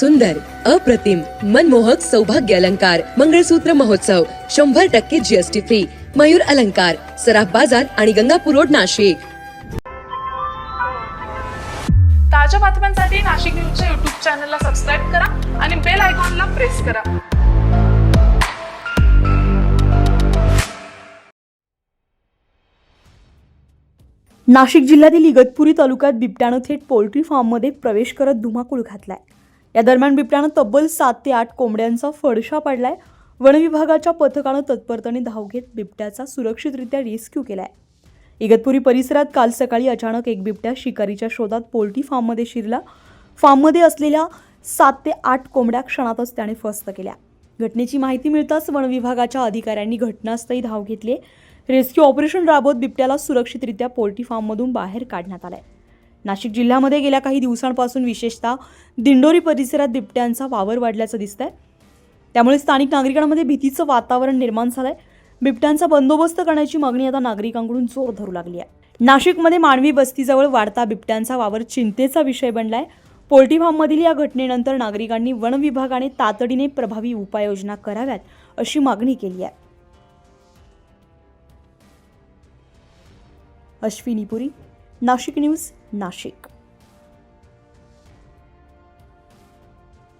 सुंदर अप्रतिम मनमोहक सौभाग्य अलंकार मंगळसूत्र महोत्सव शंभर टक्के जीएसटी फ्री मयूर अलंकार सराफ बाजार आणि गंगापूर रोड नाशिक. ताज्या बातम्यांसाठी नाशिक न्यूजच्या युट्यूब चॅनलला सबस्क्राईब करा आणि बेल आयकॉनला प्रेस करा. नाशिक जिल्ह्यातील इगतपुरी तालुक्यात बिबट्यानं थेट पोल्ट्री फार्ममध्ये प्रवेश करत धुमाकूळ घातलाय. या दरम्यान बिबट्यानं तब्बल सात ते आठ कोंबड्यांचा फडशा पाडलाय. वनविभागाच्या पथकानं तत्परतेने धाव घेत बिबट्याचा सुरक्षितरित्या रेस्क्यू केलाय. इगतपुरी परिसरात काल सकाळी अचानक एक बिबट्या शिकारीच्या शोधात पोल्ट्री फार्ममध्ये शिरला. फार्ममध्ये असलेल्या सात ते आठ कोंबड्या क्षणातच त्याने फस्त केल्या. घटनेची माहिती मिळताच वनविभागाच्या अधिकाऱ्यांनी घटनास्थळी धाव घेतली. रेस्क्यू ऑपरेशन राबवत बिबट्याला सुरक्षितरित्या पोल्ट्री फार्ममधून बाहेर काढण्यात आलाय. नाशिक जिल्ह्यामध्ये गेल्या काही दिवसांपासून विशेषतः दिंडोरी परिसरात बिबट्यांचा वावर वाढल्याचं दिसतंय. त्यामुळे स्थानिक नागरिकांमध्ये भीतीचं वातावरण निर्माण झालंय. बिबट्यांचा बंदोबस्त करण्याची मागणी आता नागरिकांकडून जोर धरू लागली आहे. नाशिकमध्ये मानवी वस्तीजवळ वाढता बिबट्यांचा वावर चिंतेचा विषय बनलाय. पोल्ट्री फार्ममधील या घटनेनंतर नागरिकांनी वन विभागाने तातडीने प्रभावी उपाययोजना कराव्यात अशी मागणी केली आहे. अश्विनी पुरी नाशिक न्यूज नाशिक.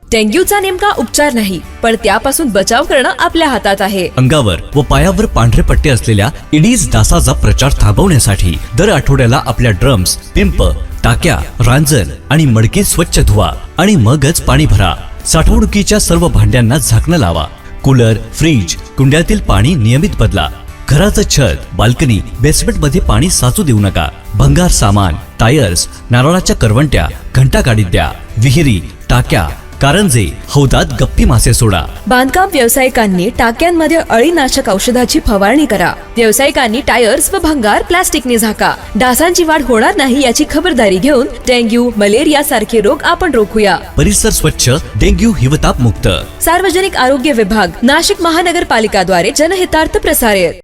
डेंग्यूचा नेमका उपचार नाही पण त्यापासून बचाव करणं आपल्या हातात आहे. अंगावर व पायावर पांढरे पट्टे असलेल्या इडीज डासाचा प्रचार थांबवण्यासाठी दर आठवड्याला आपल्या ड्रम्स पिंप टाक्या रांजण आणि मडके स्वच्छ धुवा आणि मगच पाणी भरा. साठवणुकीच्या सर्व भांड्यांना झाकणं लावा. कूलर फ्रीज कुंड्यातील पाणी नियमित बदला. घराचं छत बाल्कनी बेसमेंटमध्ये पाणी साचू देऊ नका. भंगार सामान टायर्स नारळाच्या करवंट्या घंटा गाडीत द्या. विहिरी टाक्या कारंजे हौदात गप्पी मासे सोडा. बांधकाम व्यावसायिकांनी टाक्यांमध्ये अळीनाशक औषधाची फवारणी करा. व्यावसायिकांनी टायर्स व भंगार प्लास्टिकने झाका. डासांची वाढ होणार नाही याची खबरदारी घेऊन डेंग्यू मलेरिया सारखे रोग आपण रोखूया. परिसर स्वच्छ डेंग्यू हिवताप मुक्त. सार्वजनिक आरोग्य विभाग नाशिक महानगरपालिकाद्वारे जनहितार्थ प्रसारित.